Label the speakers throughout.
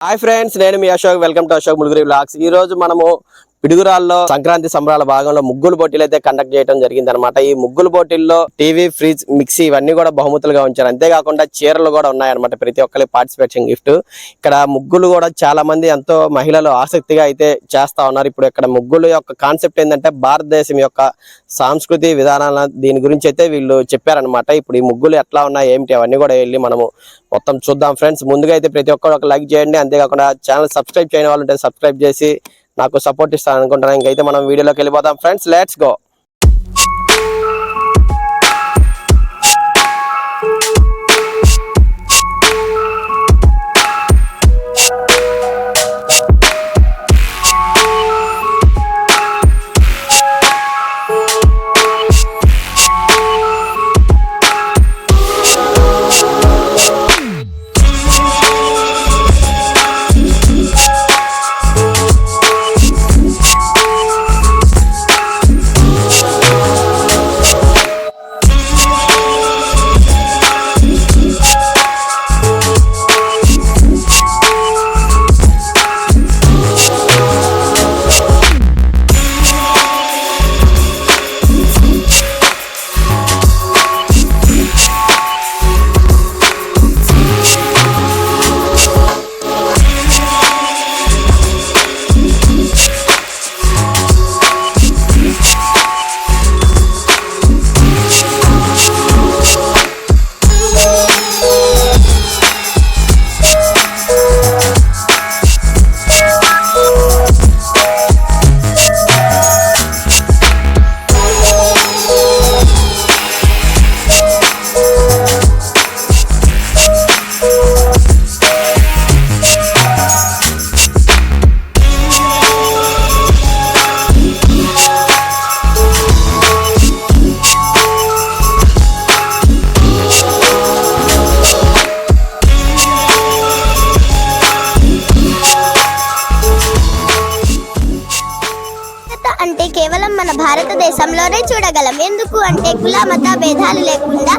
Speaker 1: Hi friends నేను మీ Ashok. Welcome to Ashok Muluguri blogs ఈ రోజు మనము పిడుగురాల్లో సంక్రాంతి సంబరాల భాగంలో ముగ్గులు పోటీలు అయితే కండక్ట్ చేయడం జరిగింది అనమాట ఈ ముగ్గులు పోటీల్లో టీవీ ఫ్రిడ్జ్ మిక్సీ ఇవన్నీ కూడా బహుమతులుగా ఉంచారు. అంతేకాకుండా చీరలు కూడా ఉన్నాయన్నమాట. ప్రతి ఒక్కరికి పార్టిసిపేషన్ గిఫ్ట్ ఇక్కడ ముగ్గులు కూడా చాలా మంది ఎంతో మహిళలు ఆసక్తిగా అయితే చేస్తా ఉన్నారు. ఇప్పుడు ఇక్కడ ముగ్గులు యొక్క కాన్సెప్ట్ ఏంటంటే భారతదేశం యొక్క సాంస్కృతి విధానాల దీని గురించి అయితే వీళ్ళు చెప్పారనమాట ఇప్పుడు ఈ ముగ్గులు ఎట్లా ఉన్నాయి ఏమిటి అవన్నీ కూడా వెళ్ళి మనము మొత్తం చూద్దాం. ఫ్రెండ్స్ ముందుగా అయితే ప్రతి ఒక్కరు ఒక లైక్ చేయండి. అంతేకాకుండా ఛానల్ సబ్స్క్రైబ్ చేయని వాళ్ళు ఉంటే సబ్స్క్రైబ్ చేసి నాకు సపోర్ట్ ఇస్తాను అనుకుంటున్నాను ఇంకైతే మనం వీడియోలోకి వెళ్ళిపోతాం ఫ్రెండ్స్ లెట్స్ గో
Speaker 2: భారతదేశంలోనే చూడగలం. ఎందుకు అంటే కుల మత భేదాలు లేకుండా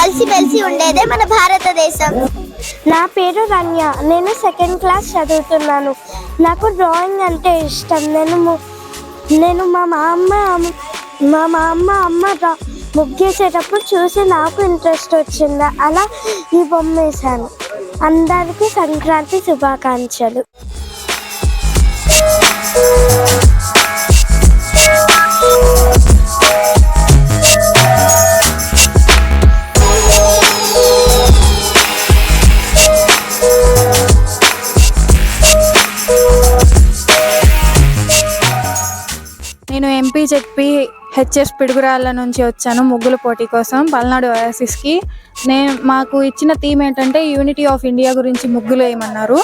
Speaker 2: కలిసిమెలిసి ఉండేదే మన భారతదేశం.
Speaker 3: నా పేరు రమ్య. నేను సెకండ్ క్లాస్ చదువుతున్నాను. నాకు డ్రాయింగ్ అంటే ఇష్టం. నేను ము- నేను మా మామ అమ్మ- మా మా అమ్మ డ్రా ముగ్గేసేటప్పుడు చూసి నాకు ఇంట్రెస్ట్ వచ్చింది. అలా ఈ బొమ్మ వేసాను అందరికీ సంక్రాంతి శుభాకాంక్షలు.
Speaker 4: నేను ఎంపీ చెప్పి హెచ్ఎస్ పిడుగురాళ్ళ నుంచి వచ్చాను ముగ్గుల పోటీ కోసం పల్నాడు ఓయాసిస్కి నేను మాకు ఇచ్చిన థీమ్ ఏంటంటే యూనిటీ ఆఫ్ ఇండియా గురించి ముగ్గులు వేయమన్నారు.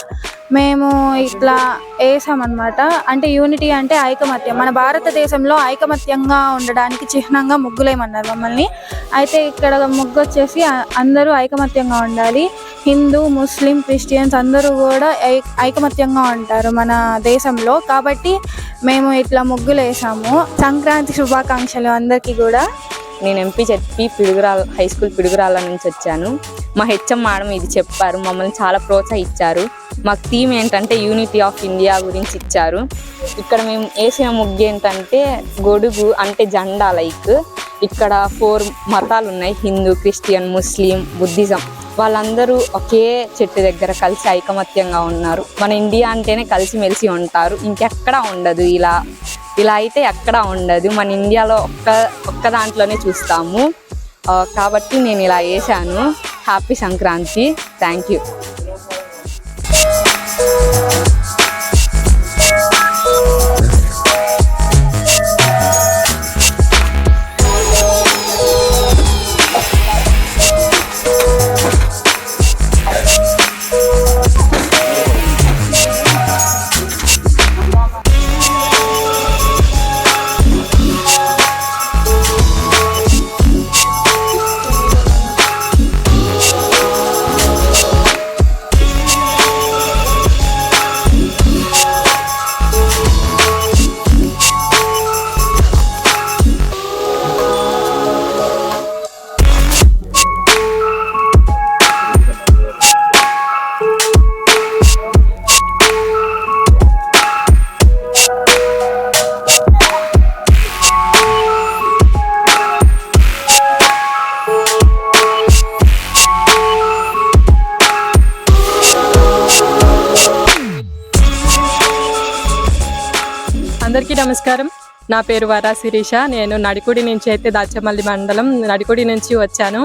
Speaker 4: మేము ఇట్లా వేసామన్నమాట. అంటే యూనిటీ అంటే ఐకమత్యం. మన భారతదేశంలో ఐకమత్యంగా ఉండడానికి చిహ్నంగా ముగ్గులేయమన్నారు మమ్మల్ని. అయితే ఇక్కడ ముగ్గు వచ్చేసి అందరూ ఐకమత్యంగా ఉండాలి. హిందూ ముస్లిం క్రిస్టియన్స్ అందరూ కూడా ఐ- ఐకమత్యంగా ఉంటారు మన దేశంలో. కాబట్టి మేము ఇట్లా ముగ్గులు వేసాము. సంక్రాంతి శుభాకాంక్షలు అందరికీ కూడా.
Speaker 5: నేను ఎంపీ చెప్పి పిడుగురాల హై స్కూల్ పిడుగురాల నుంచి వచ్చాను. మా హెచ్ఎం మేడం ఇది చెప్పారు మమ్మల్ని చాలా ప్రోత్సహించారు. మాకు థీమ్ ఏంటంటే యూనిటీ ఆఫ్ ఇండియా గురించి ఇచ్చారు. ఇక్కడ మేము వేసిన ముగ్గు ఏంటంటే గొడుగు అంటే జెండా లైక్. ఇక్కడ ఫోర్ మతాలు ఉన్నాయి హిందూ క్రిస్టియన్ ముస్లిం బుద్ధిజం. వాళ్ళందరూ ఒకే చెట్టు దగ్గర కలిసి ఐకమత్యంగా ఉన్నారు. మన ఇండియా అంటేనే కలిసిమెలిసి ఉంటారు. ఇంకెక్కడా ఉండదు ఇలా. ఇలా అయితే ఎక్కడా ఉండదు. మన ఇండియాలో ఒక్క ఒక్క దాంట్లోనే చూస్తాము. కాబట్టి నేను ఇలా వేసాను హ్యాపీ సంక్రాంతి. Thank you.
Speaker 6: నమస్కారం. నా పేరు వరా శిరీష నేను నడికుడి నుంచి అయితే దాచమల్లి మండలం నడికుడి నుంచి వచ్చాను.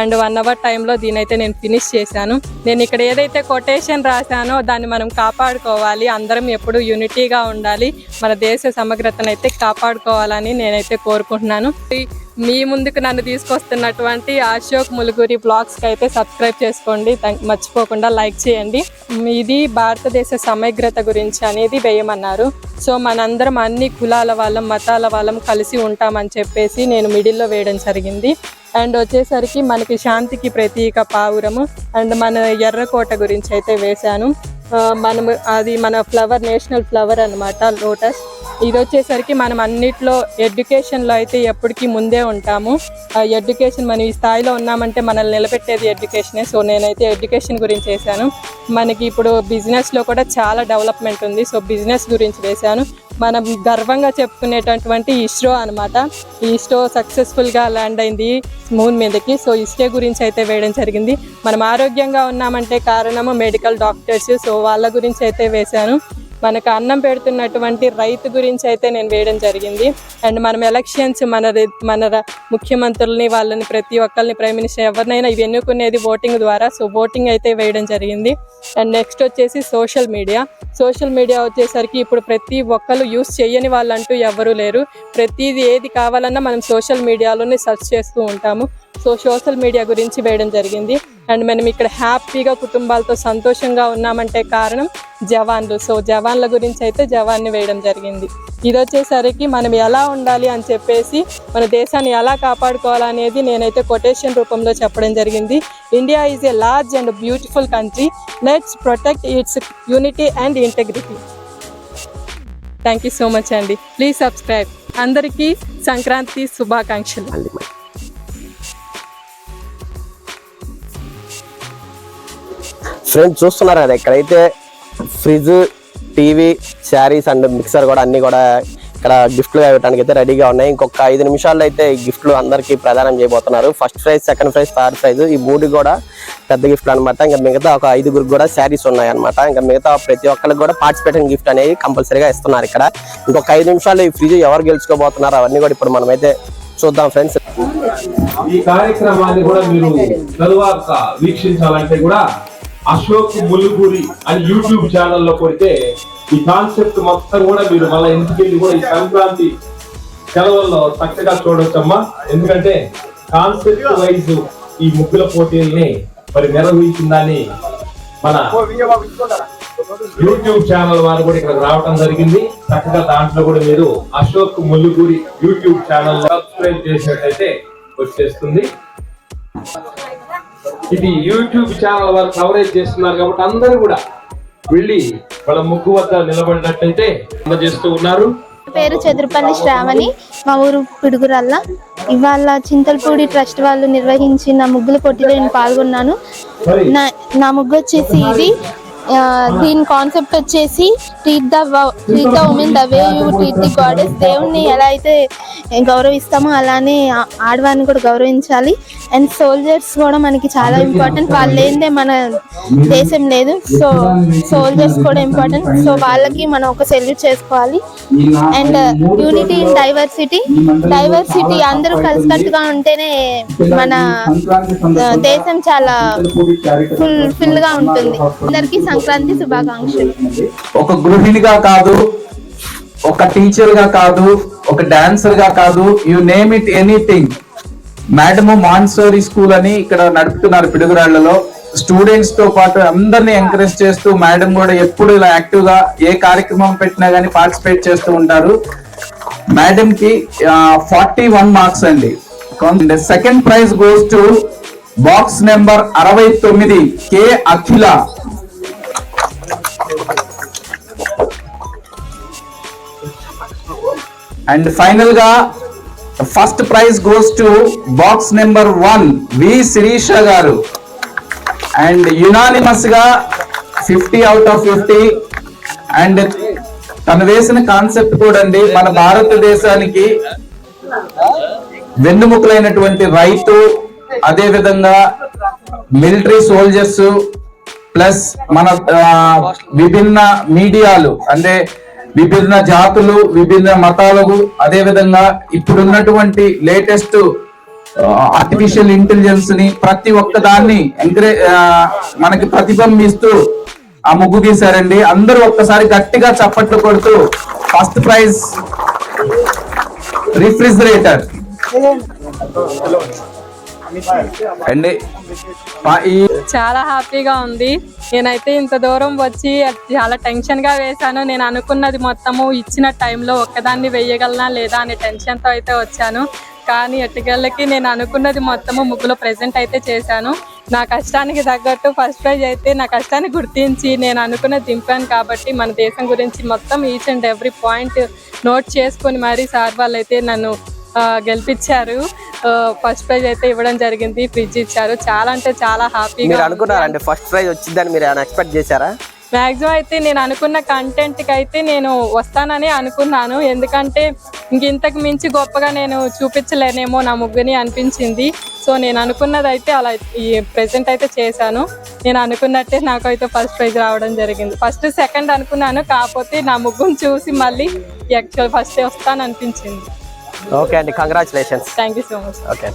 Speaker 6: అండ్ వన్ అవర్ టైంలో దీని అయితే నేను ఫినిష్ చేశాను. నేను ఇక్కడ ఏదైతే కొటేషన్ రాశానో దాన్ని మనం కాపాడుకోవాలి. అందరం ఎప్పుడు యూనిటీగా ఉండాలి. మన దేశ సమగ్రతను అయితే కాపాడుకోవాలని నేనైతే కోరుకుంటున్నాను. మీ ముందుకు నన్ను తీసుకొస్తున్నటువంటి అశోక్ ములుగురి బ్లాగ్స్కి అయితే సబ్స్క్రైబ్ చేసుకోండి. మర్చిపోకుండా లైక్ చేయండి. ఇది భారతదేశ సమగ్రత గురించి అనేది వేయమన్నారు. సో మనందరం అన్ని కులాల వాళ్ళం మతాల వాళ్ళం కలిసి ఉంటామని చెప్పేసి నేను మిడిల్లో వేయడం జరిగింది. అండ్ వచ్చేసరికి మనకి శాంతికి ప్రతీక పావురము. అండ్ మన ఎర్రకోట గురించి అయితే వేశాను. మనం అది మన ఫ్లవర్ నేషనల్ ఫ్లవర్ అన్నమాట లోటస్. ఇది వచ్చేసరికి మనం అన్నిట్లో ఎడ్యుకేషన్లో అయితే ఎప్పటికీ ముందే ఉంటాము. ఆ ఎడ్యుకేషన్ మనం ఈ స్థాయిలో ఉన్నామంటే మనల్ని నిలబెట్టేది ఎడ్యుకేషనే. సో నేనైతే ఎడ్యుకేషన్ గురించి వేశాను. మనకి ఇప్పుడు బిజినెస్లో కూడా చాలా డెవలప్మెంట్ ఉంది. సో బిజినెస్ గురించి వేశాను. మనం గర్వంగా చెప్పుకునేటటువంటి ఇస్రో అనమాట ఈ ఇస్రో సక్సెస్ఫుల్గా ల్యాండ్ అయింది మూన్ మీదకి. సో ఇస్రో గురించి అయితే వేయడం జరిగింది. మనం ఆరోగ్యంగా ఉన్నామంటే కారణము మెడికల్ డాక్టర్స్. సో వాళ్ళ గురించి అయితే వేశాను. మనకు అన్నం పెడుతున్నటువంటి రైతు గురించి అయితే నేను వేయడం జరిగింది. అండ్ మనం ఎలక్షన్స్ మన రి- మన ర- ముఖ్యమంత్రుల్ని వాళ్ళని ప్రతి ఒక్కరిని ప్రైమ్ మినిస్టర్ ఎవరినైనా ఇవి ఎన్నుకునేది ఓటింగ్ ద్వారా సో ఓటింగ్ అయితే వేయడం జరిగింది. అండ్ నెక్స్ట్ వచ్చేసి సోషల్ మీడియా. సోషల్ మీడియా వచ్చేసరికి ఇప్పుడు ప్రతి ఒక్కరు యూస్ చేయని వాళ్ళంటూ ఎవరూ లేరు. ప్రతిది ఏది కావాలన్నా మనం సోషల్ మీడియాలోనే సెర్చ్ చేస్తూ ఉంటాము. సో సోషల్ మీడియా గురించి వేయడం జరిగింది. అండ్ మనం ఇక్కడ హ్యాపీగా కుటుంబాలతో సంతోషంగా ఉన్నామంటే కారణం జవాన్లు. సో జవాన్ల గురించి అయితే జవాన్ని వేయడం జరిగింది. ఇది వచ్చేసరికి మనం ఎలా ఉండాలి అని చెప్పేసి మన దేశాన్ని ఎలా కాపాడుకోవాలనేది నేనైతే కొటేషన్ రూపంలో చెప్పడం జరిగింది. India is a large and beautiful country let's protect its unity and integrity thank you so much అండి ప్లీజ్ సబ్స్క్రైబ్ అందరికీ సంక్రాంతి శుభాకాంక్షలు.
Speaker 1: ఫ్రెండ్స్ చూస్తున్నారు? కదా ఇక్కడైతే fridge TV saris and mixer కూడా అన్ని కూడా ఇక్కడ గిఫ్ట్లు ఇవ్వడానికి అయితే రెడీగా ఉన్నాయి. ఇంకొక ఐదు నిమిషాల్లో అయితే ఈ గిఫ్ట్లు అందరికీ ప్రదానం చేయబోతున్నారు. First prize second prize third prize ఈ మూడు కూడా పెద్ద గిఫ్ట్లు అనమాట ఇంకా మిగతా ఒక ఐదుగురికి కూడా శారీస్ ఉన్నాయన్నమాట. ఇంకా మిగతా ప్రతి ఒక్కరికి కూడా పార్టిసిపేటింగ్ గిఫ్ట్ అనేది కంపల్సరీగా ఇస్తున్నారు ఇక్కడ. ఇంకొక ఐదు నిమిషాల్లో ఈ ఫ్రిడ్జ్ ఎవరు గెలుచుకోబోతున్నారు అవన్నీ కూడా ఇప్పుడు మనమైతే చూద్దాం ఫ్రెండ్స్.
Speaker 7: ఈ కార్యక్రమాన్ని కూడా మీరు తరువాత వీక్షించాలంటే కూడా అశోక్ ములుగురి అని యూట్యూబ్ ఛానల్లో కొడితే ఈ కాన్సెప్ట్ మొత్తం కూడా మీరు మళ్ళీ ఇంటికి కూడా ఈ సంక్రాంతి సెలవుల్లో చక్కగా చూడొచ్చమ్మా. ఎందుకంటే కాన్సెప్ట్ వైజ్ ఈ ముగ్గుల పోటీల్ని మరి నిర్వహించిందని మన యూట్యూబ్ ఛానల్ వారు కూడా ఇక్కడ రావడం జరిగింది. చక్కగా దాంట్లో కూడా మీరు Ashok Muluguri YouTube channel subscribe చేసినట్టయితే వచ్చేస్తుంది. ఇది యూట్యూబ్ ఛానల్ వారు కవరేజ్ చేస్తున్నారు కాబట్టి అందరూ కూడా వెళ్ళి వాళ్ళ ముగ్గు వద్ద నిలబడినట్టయితే అందజేస్తూ ఉన్నారు.
Speaker 8: పేరు చదురుపల్లి శ్రావణి. మా ఊరు పిడుగురల్ల. ఇవాళ చింతలపూడి ట్రస్ట్ వాళ్ళు నిర్వహించిన ముగ్గుల పోటీలో నేను పాల్గొన్నాను. నా నా ముగ్గు వచ్చేసి ఇది దీని కాన్సెప్ట్ వచ్చేసి treat the treat the women the way you treat the goddess దేవుణ్ణి ఎలా అయితే గౌరవిస్తామో అలానే ఆడవాన్ని ఆడవారిని కూడా గౌరవించాలి. అండ్ సోల్జర్స్ కూడా మనకి చాలా ఇంపార్టెంట్ వాళ్ళు లేనిదే మన దేశం లేదు. సో సోల్జర్స్ కూడా ఇంపార్టెంట్ సో వాళ్ళకి మనం ఒక సెల్యూట్ చేసుకోవాలి. And unity in diversity diversity అందరూ కలిసికట్టుగా ఉంటేనే మన దేశం చాలా ఫుల్ ఫుల్గా ఉంటుంది. అందరికీ సంక్రాంతి శుభాకాంక్షలు.
Speaker 9: ఒక గృహిణిగా కాదు ఒక టీచర్గా కాదు ఒక డాన్సర్గా కాదు you name it anything madam Montessori school అని ఇక్కడ నడుపుతున్నారు పిడుగురాళ్ళలో. స్టూడెంట్స్తో పాటు అందరిని ఎంకరేజ్ చేస్తూ మేడం కూడా ఎప్పుడు ఇలా యాక్టివ్గా ఏ కార్యక్రమం పెట్టినా గానీ పార్టిసిపేట్ చేస్తూ ఉంటారు. మేడం కి ఫార్టీ వన్ మార్క్స్ అండి second prize goes to box number అరవై తొమ్మిది కే. అఖిల. అండ్ ఫైనల్గా first prize goes to box number one V Sirisha గారు. And యునానిమస్గా fifty out of fifty and తను వేసిన కాన్సెప్ట్ కూడా అండి మన భారతదేశానికి వెన్నుముకలైనటువంటి రైతు అదే విధంగా మిలిటరీ సోల్జర్స్ ప్లస్ మన విభిన్న మీడియాలు అంటే విభిన్న జాతులు విభిన్న మతాలకు అదే విధంగా ఇప్పుడున్నటువంటి లేటెస్ట్ ఆర్టిఫిషియల్ ఇంటెలిజెన్స్ని ప్రతి ఒక్క దాన్ని ఎంకరేజ్ మనకి ప్రతిబింబిస్తూ ఆ ముగ్గు గీశారండి. అందరూ ఒక్కసారి గట్టిగా చప్పట్లు కొడుతూ ఫస్ట్ ప్రైజ్ రిఫ్రిజిరేటర్ అండి ఈ
Speaker 6: చాలా హ్యాపీగా ఉంది. నేనైతే ఇంత దూరం వచ్చి చాలా టెన్షన్గా వేశాను. నేను అనుకున్నది మొత్తము ఇచ్చిన టైంలో ఒక్కదాన్ని వేయగలనా లేదా అనే టెన్షన్తో అయితే వచ్చాను. కానీ ఎట్టుకెళ్ళకి నేను అనుకున్నది మొత్తము ముగ్గులో ప్రెజెంట్ అయితే చేశాను. నా కష్టానికి తగ్గట్టు ఫస్ట్ ప్రైజ్ అయితే నా కష్టాన్ని గుర్తించి నేను అనుకున్న దింపాను కాబట్టి మన దేశం గురించి మొత్తం each and every point note చేసుకొని మరీ సార్ వాళ్ళు అయితే నన్ను గెలిపించారు ఫస్ట్ ప్రైజ్ అయితే ఇవ్వడం జరిగింది ఫ్రిడ్జ్ ఇచ్చారు. చాలా అంటే చాలా హ్యాపీగా
Speaker 1: అనుకున్నారండి ఫస్ట్ ప్రైజ్ వచ్చిందని మీరు ఎక్స్పెక్ట్ చేశారా?
Speaker 6: మ్యాక్సిమం అయితే నేను అనుకున్న కంటెంట్కి అయితే నేను వస్తానని అనుకున్నాను. ఎందుకంటే ఇంక ఇంతకు మించి గొప్పగా నేను చూపించలేనేమో నా ముగ్గుని అనిపించింది. సో నేను అనుకున్నది అయితే అలా ఈ ప్రెజెంట్ అయితే చేశాను. నేను అనుకున్నట్టే నాకు అయితే ఫస్ట్ ప్రైజ్ రావడం జరిగింది. ఫస్ట్ సెకండ్ అనుకున్నాను. కాకపోతే నా ముగ్గుని చూసి మళ్ళీ యాక్చువల్ ఫస్ట్ వస్తాను అనిపించింది
Speaker 1: ఓకే అండి congratulations
Speaker 6: thank you so much
Speaker 1: okay